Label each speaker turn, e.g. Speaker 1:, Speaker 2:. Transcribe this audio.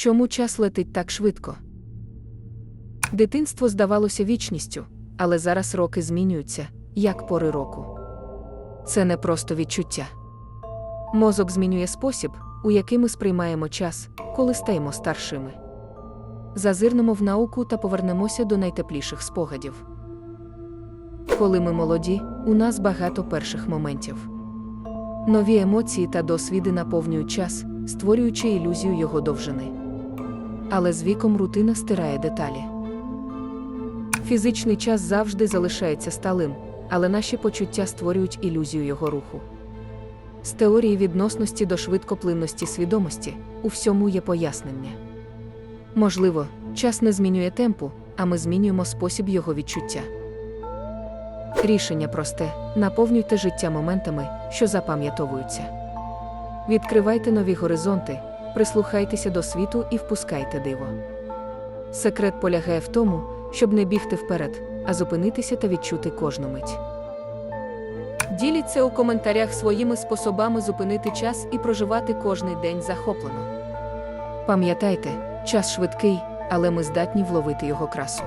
Speaker 1: Чому час летить так швидко? Дитинство здавалося вічністю, але зараз роки змінюються, як пори року. Це не просто відчуття. Мозок змінює спосіб, у який ми сприймаємо час, коли стаємо старшими. Зазирнемо в науку та повернемося до найтепліших спогадів. Коли ми молоді, у нас багато перших моментів. Нові емоції та досвіди наповнюють час, створюючи ілюзію його довжини. Але з віком рутина стирає деталі. Фізичний час завжди залишається сталим, але наші почуття створюють ілюзію його руху. З теорії відносності до швидкоплинності свідомості у всьому є пояснення. Можливо, час не змінює темпу, а ми змінюємо спосіб його відчуття. Рішення просте: наповнюйте життя моментами, що запам'ятовуються. Відкривайте нові горизонти, прислухайтеся до світу і впускайте диво. Секрет полягає в тому, щоб не бігти вперед, а зупинитися та відчути кожну мить. Діліться у коментарях своїми способами зупинити час і проживати кожний день захоплено. Пам'ятайте, час швидкий, але ми здатні вловити його красу.